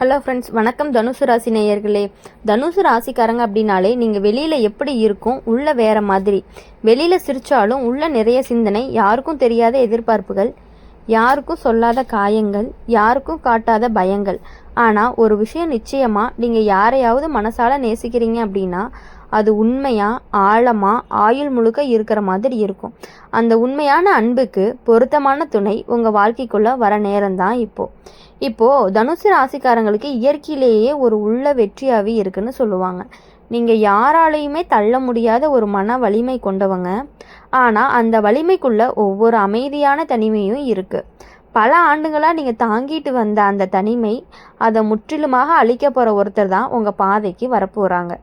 Hello friends வணக்கம் தனுசு ராசி நேயர்களே. தனுசு ராசிக்காரங்க அப்படின்னாலே நீங்கள் வெளியில் எப்படி இருக்கும் உள்ள வேற மாதிரி. வெளியில் சிரிச்சாலும் உள்ள நிறைய சிந்தனை யாருக்கும் தெரியாத எதிர்பார்ப்புகள் யாருக்கும் சொல்லாத காயங்கள் யாருக்கும் காட்டாத பயங்கள். ஆனால் ஒரு விஷயம் நிச்சயமாக நீங்கள் யாரையாவது மனசால நேசிக்கிறீங்க அப்படின்னா அது உண்மையாக ஆழமாக ஆயுள் முழுக்க இருக்கிற மாதிரி இருக்கும். அந்த உண்மையான அன்புக்கு பொருத்தமான துணை உங்கள் வாழ்க்கைக்குள்ளே வர நேரம்தான் இப்போது இப்போது தனுசு ராசிக்காரங்களுக்கு இயற்கையிலேயே ஒரு உள்ள வெற்றியாகவே இருக்குன்னு சொல்லுவாங்க. நீங்கள் யாராலையுமே தள்ள முடியாத ஒரு மன வலிமை கொண்டவங்க. ஆனால் அந்த வலிமைக்குள்ள ஒவ்வொரு அமைதியான தனிமையும் இருக்குது பல ஆண்டுகளாக நீங்கள் தாங்கிட்டு வந்த அந்த தனிமை அதை முற்றிலுமாக அழிக்க போகிற ஒருத்தர் தான் உங்கள் பாதைக்கு வரப்போகிறாங்க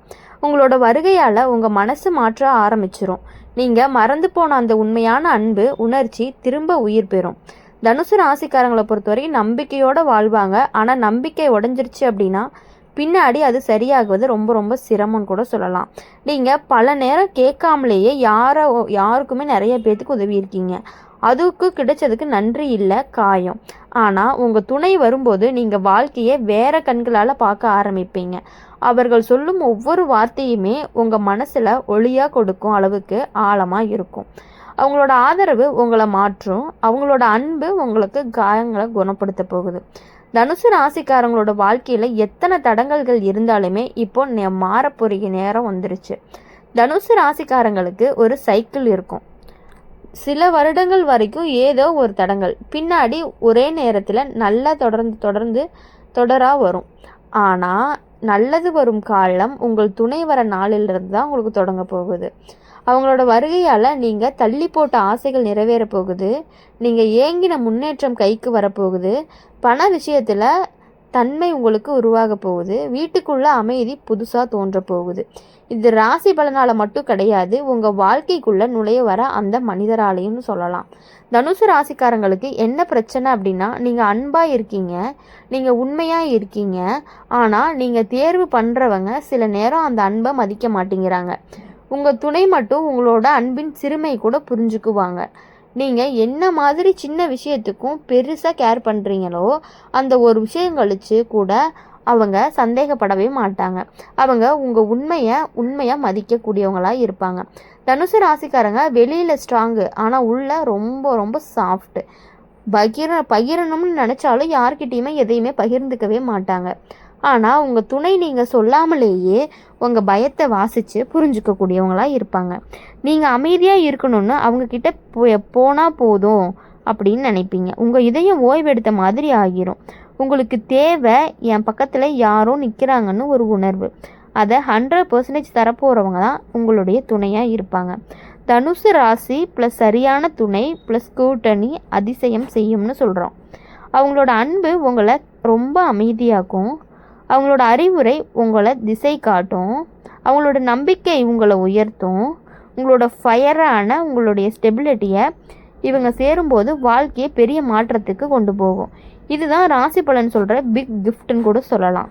உங்களோட வருகையால் உங்கள் மனசு மாற்ற ஆரம்பிச்சிரும். நீங்கள் மறந்து போன அந்த உண்மையான அன்பு உணர்ச்சி திரும்ப உயிர் பெறும். தனுசு ராசிக்காரங்களை பொறுத்தவரைக்கும் நம்பிக்கையோடு வாழ்வாங்க. ஆனால் நம்பிக்கை உடஞ்சிருச்சு அப்படின்னா பின்னாடி அது சரியாகுவது ரொம்ப ரொம்ப சிரமம்னு கூட சொல்லலாம். நீங்கள் பல நேரம் கேட்காமலேயே யாரோ யாருக்குமே நிறைய பேர்த்துக்கு உதவி இருக்கீங்க அதுக்கு கிடைச்சதுக்கு நன்றி இல்லை காயம். ஆனால் உங்கள் துணை வரும்போது நீங்கள் வாழ்க்கையை வேற கண்களால் பார்க்க ஆரம்பிப்பீங்க. அவர்கள் சொல்லும் ஒவ்வொரு வார்த்தையுமே உங்கள் மனசில் ஒளியாக கொடுக்கும் அளவுக்கு ஆழமாக இருக்கும். அவங்களோட ஆதரவு உங்களை மாற்றும். அவங்களோட அன்பு உங்களுக்கு காயங்களை குணப்படுத்த போகுது. தனுசு ராசிக்காரங்களோட வாழ்க்கையில் எத்தனை தடங்கல்கள் இருந்தாலுமே இப்போ மாறப்போகிற நேரம் வந்துருச்சு. தனுசு ராசிக்காரங்களுக்கு ஒரு சைக்கிள் இருக்கும். சில வருடங்கள் வரைக்கும் ஏதோ ஒரு தடங்கள். பின்னாடி ஒரே நேரத்தில் நல்லா தொடர்ந்து தொடர்ந்து தொடராக வரும். ஆனால் நல்லது வரும் காலம் உங்கள் துணை வர நாளிலிருந்து தான் உங்களுக்கு தொடங்க போகுது. அவங்களோட வருகையால் நீங்கள் தள்ளி போட்ட ஆசைகள் நிறைவேற போகுது. நீங்கள் ஏங்கின முன்னேற்றம் கைக்கு வரப்போகுது பண விஷயத்தில் தன்மை உங்களுக்கு உருவாக போகுது. வீட்டுக்குள்ள அமைதி புதுசாக தோன்ற போகுது. இது ராசி பலனால் மட்டும் கிடையாது. உங்கள் வாழ்க்கைக்குள்ளே நுழைய வர அந்த மனிதராலையும் சொல்லலாம். தனுசு ராசிக்காரங்களுக்கு என்ன பிரச்சனை அப்படின்னா நீங்கள் அன்பாக இருக்கீங்க நீங்கள் உண்மையாக இருக்கீங்க. ஆனால் நீங்கள் தேர்வு பண்ணுறவங்க சில நேரம் அந்த அன்பை மதிக்க மாட்டேங்கிறாங்க. உங்கள் துணை மட்டும் உங்களோட அன்பின் சிறுமை கூட புரிஞ்சுக்குவாங்க. நீங்கள் என்ன மாதிரி சின்ன விஷயத்துக்கும் பெருசாக கேர் பண்ணுறீங்களோ அந்த ஒரு விஷயம் கழித்து கூட அவங்க சந்தேகப்படவே மாட்டாங்க. அவங்க உங்கள் உண்மையை உண்மையாக மதிக்கக்கூடியவங்களாக இருப்பாங்க. தனுசு ராசிக்காரங்க வெளியில் ஸ்ட்ராங்கு ஆனால் உள்ள ரொம்ப ரொம்ப சாஃப்ட்டு பகிர பகிரணும்னு நினச்சாலும் யார்கிட்டேயுமே எதையுமே பகிர்ந்துக்கவே மாட்டாங்க. ஆனால் உங்கள் துணை நீங்கள் சொல்லாமலேயே உங்கள் பயத்தை வாசித்து புரிஞ்சுக்கக்கூடியவங்களாக இருப்பாங்க. நீங்கள் அமைதியாக இருக்கணும்னு அவங்கக்கிட்ட போ போனால் போதும் அப்படின்னு நினைப்பீங்க. உங்கள் இதயம் ஓய்வெடுத்த மாதிரி ஆகிரும். உங்களுக்கு தேவை என் பக்கத்தில் யாரோ நிற்கிறாங்கன்னு ஒரு உணர்வு. அதை ஹண்ட்ரட் பர்சன்டேஜ் தரப்போகிறவங்க தான் உங்களுடைய துணையாக இருப்பாங்க. தனுசு ராசி ப்ளஸ் சரியான துணை ப்ளஸ் கூட்டணி அதிசயம் செய்யும்னு சொல்கிறோம் அவங்களோட அன்பு உங்களை ரொம்ப அமைதியாக்கும் அவங்களோட அறிவுரை உங்களை திசை காட்டும். அவங்களோட நம்பிக்கை உங்களை உயர்த்தும். உங்களோட ஃபயரான உங்களுடைய ஸ்டெபிலிட்டியை இவங்க சேரும்போது வாழ்க்கையை பெரிய மாற்றத்துக்கு கொண்டு போகும். இதுதான் ராசி பலன் சொல்கிற பிக் கிஃப்ட்னு கூட சொல்லலாம்.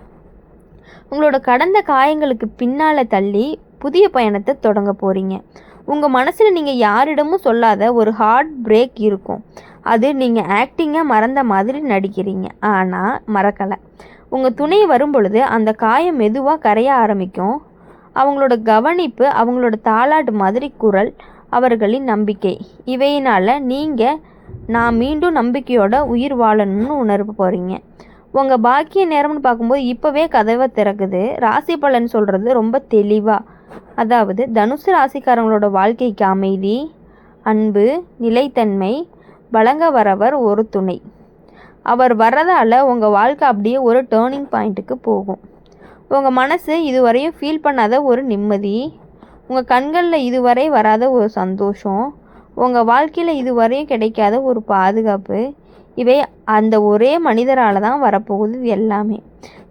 உங்களோட கடந்த காயங்களுக்கு பின்னால் தள்ளி புதிய பயணத்தை தொடங்க போகிறீங்க உங்கள் மனசில் நீங்கள் யாரிடமும் சொல்லாத ஒரு ஹார்ட் பிரேக் இருக்கும். அது நீங்கள் ஆக்டிங்காக மறந்த மாதிரி நடிக்கிறீங்க. ஆனால் மறக்கலை. உங்கள் துணை வரும்பொழுது அந்த காயம் மெதுவாக கரைய ஆரம்பிக்கும். அவங்களோட கவனிப்பு அவங்களோட தாளாட்டு மாதிரி குரல் அவர்களின் நம்பிக்கை. இவையினால் நீங்கள் நான் மீண்டும் நம்பிக்கையோட உயிர் வாழணும்னு உணர்வு போகிறீங்க உங்கள் பாக்கிய நேரம்னு பார்க்கும்போது இப்போவே கதவை திறக்குது. ராசி பலன் சொல்கிறது ரொம்ப தெளிவாக அதாவது தனுசு ராசிக்காரங்களோட வாழ்க்கைக்கு அமைதி அன்பு நிலைத்தன்மை வழங்க வரவர் ஒரு துணை. அவர் வர்றதால உங்கள் வாழ்க்கை அப்படியே ஒரு டேர்னிங் பாயிண்ட்டுக்கு போகும். உங்கள் மனசு இதுவரையும் ஃபீல் பண்ணாத ஒரு நிம்மதி உங்கள் கண்களில் இதுவரை வராத ஒரு சந்தோஷம் உங்கள் வாழ்க்கையில் இதுவரையும் கிடைக்காத ஒரு பாதுகாப்பு இவை அந்த ஒரே மனிதரால் தான் வரப்போகுது இது எல்லாமே.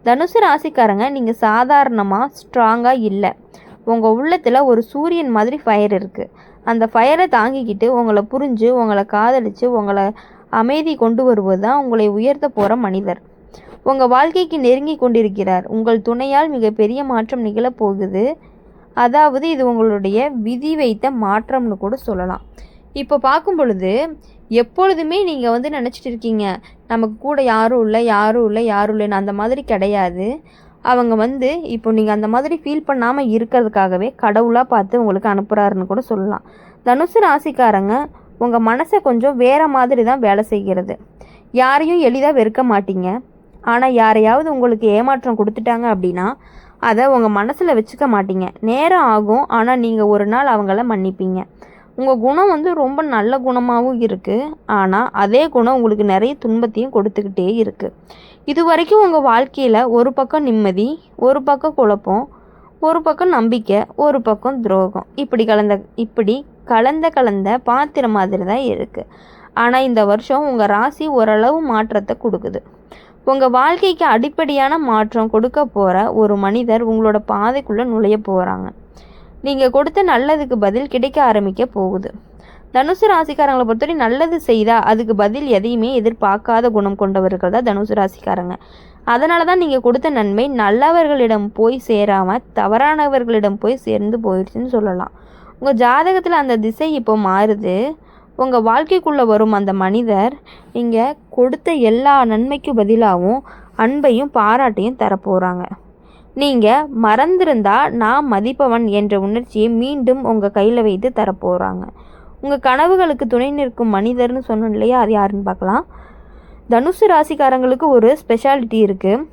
தனுசு ராசிக்காரங்க நீங்கள் சாதாரணமாக ஸ்ட்ராங்காக இல்லை. உங்கள் உள்ளத்தில் ஒரு சூரியன் மாதிரி ஃபயர் இருக்குது அந்த ஃபயரை தாங்கிக்கிட்டு உங்களை புரிஞ்சு உங்களை காதலித்து உங்களை அமைதி கொண்டு வருவது தான் உங்களை உயர்த்த போகிற மனிதர். உங்கள் வாழ்க்கைக்கு நெருங்கி கொண்டிருக்கிறார். உங்கள் துணையால் மிகப்பெரிய மாற்றம் நிகழப்போகுது அதாவது இது உங்களுடைய விதி வைத்த மாற்றம்னு கூட சொல்லலாம். இப்போ பார்க்கும் பொழுது எப்பொழுதுமே நீங்கள் வந்து நினச்சிட்டு இருக்கீங்க நமக்கு கூட யாரும் இல்லை யாரும் இல்லை யாரும் இல்லைன்னு அந்த மாதிரி கிடையாது. அவங்க வந்து இப்போ நீங்கள் அந்த மாதிரி ஃபீல் பண்ணாமல் இருக்கிறதுக்காகவே கடவுளாக பார்த்து உங்களுக்கு அனுப்புகிறாருன்னு கூட சொல்லலாம். தனுசு ராசிக்காரங்க உங்கள் மனசை கொஞ்சம் வேறு மாதிரி தான் வேலை செய்கிறது. யாரையும் எளிதாக வெறுக்க மாட்டீங்க. ஆனால் யாரையாவது உங்களுக்கு ஏமாற்றம் கொடுத்துட்டாங்க அப்படின்னா அதை உங்கள் மனசில் வச்சுக்க மாட்டீங்க. நேரம் ஆகும் ஆனால் நீங்கள் ஒரு நாள் அவங்கள மன்னிப்பீங்க. உங்கள் குணம் வந்து ரொம்ப நல்ல குணமாகவும் இருக்குது ஆனால் அதே குணம் உங்களுக்கு நிறைய துன்பத்தையும் கொடுத்துக்கிட்டே இருக்குது இது வரைக்கும் உங்கள் வாழ்க்கையில் ஒரு பக்கம் நிம்மதி ஒரு பக்கம் குழப்பம் ஒரு பக்கம் நம்பிக்கை ஒரு பக்கம் துரோகம். இப்படி கலந்த இப்படி கலந்த கலந்த பாத்திரம் மாதிரி தான் இருக்குது ஆனால் இந்த வருஷம் உங்கள் ராசி ஓரளவு மாற்றத்தை கொடுக்குது. உங்கள் வாழ்க்கைக்கு அடிப்படையான மாற்றம் கொடுக்க போகிற ஒரு மனிதர் உங்களோட பாதைக்குள்ளே நுழைய போகிறாங்க நீங்கள் கொடுத்த நல்லதுக்கு பதில் கிடைக்க ஆரம்பிக்க போகுது. தனுசு ராசிக்காரங்களை பொறுத்தவரை நல்லது செய்தால் அதுக்கு பதில் எதையுமே எதிர்பார்க்காத குணம் கொண்டவர்கள் தான் தனுசு ராசிக்காரங்க. அதனால தான் நீங்கள் கொடுத்த நன்மை நல்லவர்களிடம் போய் சேராமல் தவறானவர்களிடம் போய் சேர்ந்து போயிடுச்சுன்னு சொல்லலாம். உங்கள் ஜாதகத்தில் அந்த திசை இப்போ மாறுது. உங்கள் வாழ்க்கைக்குள்ளே வரும் அந்த மனிதர் நீங்கள் கொடுத்த எல்லா நன்மைக்கும் பதிலாகவும் அன்பையும் பாராட்டையும் தரப்போகிறாங்க நீங்கள் மறந்திருந்தா நான் மதிப்பவன் என்ற உணர்ச்சியை மீண்டும் உங்கள் கையில் வைத்து தரப்போகிறாங்க உங்கள் கனவுகளுக்கு துணை நிற்கும் மனிதர்னு சொன்னோம் இல்லையா? அது யாருன்னு பார்க்கலாம். தனுசு ராசிக்காரங்களுக்கு ஒரு ஸ்பெஷாலிட்டி இருக்குது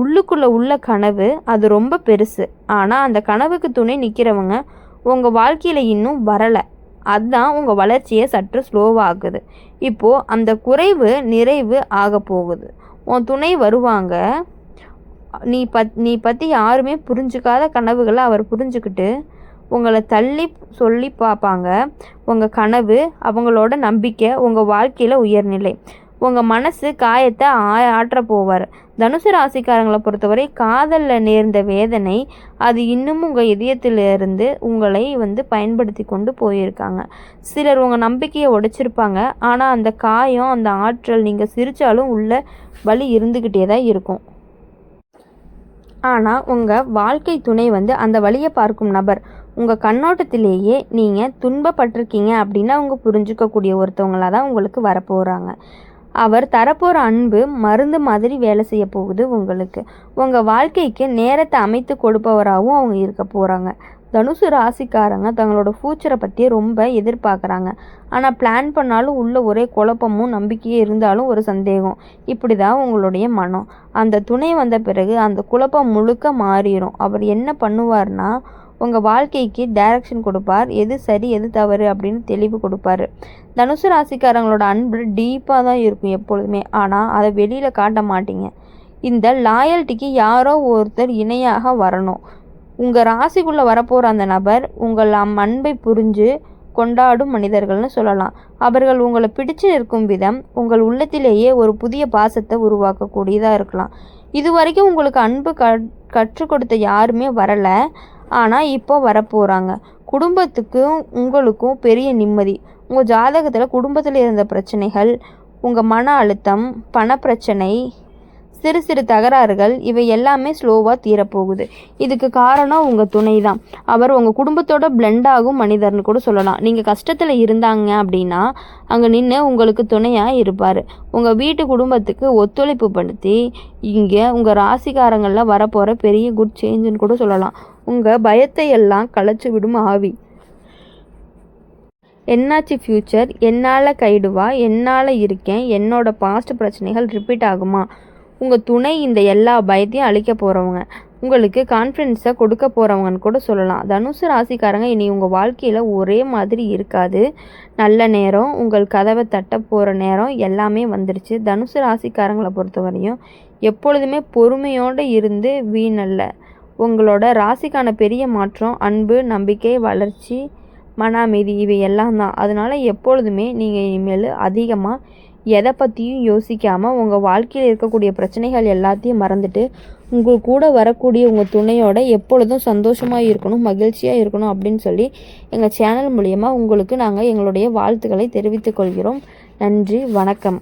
உள்ளுக்குள்ளே உள்ள கனவு அது ரொம்ப பெருசு. ஆனால் அந்த கனவுக்கு துணை நிற்கிறவங்க உங்கள் வாழ்க்கையில் இன்னும் வரலை. அதுதான் உங்கள் வளர்ச்சியை சற்று ஸ்லோவாகுது இப்போது அந்த குறைவு நிறைவு ஆக போகுது. உன் துணை வருவாங்க. நீ பத் நீ பற்றி யாருமே புரிஞ்சுக்காத கனவுகளை அவர் புரிஞ்சுக்கிட்டு உங்களை தள்ளி சொல்லி பார்ப்பாங்க. உங்கள் கனவு அவங்களோட நம்பிக்கை உங்கள் வாழ்க்கையில் உயர்நிலை. உங்கள் மனசு காயத்தை ஆ ஆற்ற போவார். தனுசு ராசிக்காரங்களை பொறுத்தவரை காதலில் நேர்ந்த வேதனை அது இன்னும் உங்கள் இதயத்திலிருந்து உங்களை வந்து பயன்படுத்தி கொண்டு போயிருக்காங்க. சிலர் உங்கள் நம்பிக்கையை உடைச்சிருப்பாங்க. ஆனால் அந்த காயம் அந்த ஆற்றல் நீங்கள் சிரித்தாலும் உள்ள வலி இருந்துக்கிட்டே தான் இருக்கும். ஆனால் உங்கள் வாழ்க்கை துணை வந்து அந்த வழியை பார்க்கும் நபர். உங்கள் கண்ணோட்டத்திலேயே நீங்கள் துன்பப்பட்டிருக்கீங்க அப்படின்னா அவங்க புரிஞ்சுக்கக்கூடிய ஒருத்தவங்களாக தான் உங்களுக்கு வரப்போகிறாங்க அவர் தரப்போகிற அன்பு மருந்து மாதிரி வேலை செய்ய போகுது உங்களுக்கு. உங்கள் வாழ்க்கைக்கு நேரத்தை அமைத்து கொடுப்பவராகவும் அவங்க இருக்க போகிறாங்க தனுசு ராசிக்காரங்க தங்களோட ஃப்யூச்சரை பற்றி ரொம்ப எதிர்பார்க்குறாங்க. ஆனால் பிளான் பண்ணாலும் உள்ள ஒரே குழப்பமும் நம்பிக்கையே இருந்தாலும் ஒரு சந்தேகம். இப்படி தான் உங்களுடைய மனம். அந்த துணை வந்த பிறகு அந்த குழப்பம் முழுக்க மாறிடும் அவர் என்ன பண்ணுவார்னா உங்கள் வாழ்க்கைக்கு டைரக்ஷன் கொடுப்பார். எது சரி எது தவறு அப்படின்னு தெளிவு கொடுப்பாரு. தனுசு ராசிக்காரங்களோட அன்பு டீப்பாக தான் இருக்கும் எப்பொழுதுமே. ஆனால் அதை வெளியில் காட்ட மாட்டீங்க. இந்த லாயல்ட்டிக்கு யாரோ ஒருத்தர் இணையாக வரணும். உங்கள் ராசிக்குள்ளே வரப்போகிற அந்த நபர் உங்கள் அம் அன்பை புரிஞ்சு கொண்டாடும் மனிதர்கள்னு சொல்லலாம். அவர்கள் உங்களை பிடிச்சு நிற்கும் விதம் உங்கள் உள்ளத்திலேயே ஒரு புதிய பாசத்தை உருவாக்கக்கூடியதாக இருக்கலாம். இது வரைக்கும் உங்களுக்கு அன்பு க கற்றுக் கொடுத்த யாருமே வரலை. ஆனால் இப்போ வரப்போகிறாங்க குடும்பத்துக்கும் உங்களுக்கும் பெரிய நிம்மதி. உங்கள் ஜாதகத்தில் குடும்பத்தில் இருந்த பிரச்சனைகள் உங்கள் மன அழுத்தம் பணப்பிரச்சனை சிறு சிறு தகராறுகள் இவை எல்லாமே ஸ்லோவாக தீரப்போகுது. இதுக்கு காரணம் உங்கள் துணை தான் அவர் உங்கள் குடும்பத்தோட பிளெண்ட் ஆகும் மனிதர்னு கூட சொல்லலாம். நீங்கள் கஷ்டத்தில் இருந்தாங்க அப்படின்னா அங்கே நின்று உங்களுக்கு துணையாக இருப்பார். உங்கள் வீட்டு குடும்பத்துக்கு ஒத்துழைப்பு படுத்தி இங்கே உங்கள் ராசிக்காரங்களில் வரப்போகிற பெரிய குட் சேஞ்சுன்னு கூட சொல்லலாம். உங்கள் பயத்தை எல்லாம் களைச்சி விடும் ஆவி. என்னாச்சு ஃப்யூச்சர் என்னால் கைடுவா? என்னால் இருக்கேன்? என்னோட பாஸ்ட் பிரச்சனைகள் ரிப்பீட் ஆகுமா? உங்கள் துணை இந்த எல்லா பயத்தையும் அழிக்க போகிறவங்க உங்களுக்கு கான்ஃபிடென்ஸை கொடுக்க போகிறவங்கன்னு கூட சொல்லலாம். தனுசு ராசிக்காரங்க இனி உங்கள் வாழ்க்கையில் ஒரே மாதிரி இருக்காது. நல்ல நேரம் உங்கள் கதவை தட்ட போகிற நேரம் எல்லாமே வந்துடுச்சு தனுசு ராசிக்காரங்களை பொறுத்தவரையும் எப்பொழுதுமே பொறுமையோடு இருந்து வீணல்ல. உங்களோட ராசிக்கான பெரிய மாற்றம் அன்பு நம்பிக்கை வளர்ச்சி மன அமைதி இவை எல்லாம் தான். அதனால் எப்பொழுதுமே நீங்கள் இனிமேல் அதிகமாக எதை பற்றியும் யோசிக்காமல் உங்கள் வாழ்க்கையில் இருக்கக்கூடிய பிரச்சனைகள் எல்லாத்தையும் மறந்துட்டு உங்கள் கூட வரக்கூடிய உங்கள் துணையோட எப்பொழுதும் சந்தோஷமாக இருக்கணும் மகிழ்ச்சியாக இருக்கணும் அப்படின்னு சொல்லி எங்கள் சேனல் மூலியமாக உங்களுக்கு நாங்கள் எங்களுடைய வாழ்த்துக்களை தெரிவித்துக் கொள்கிறோம். நன்றி வணக்கம்.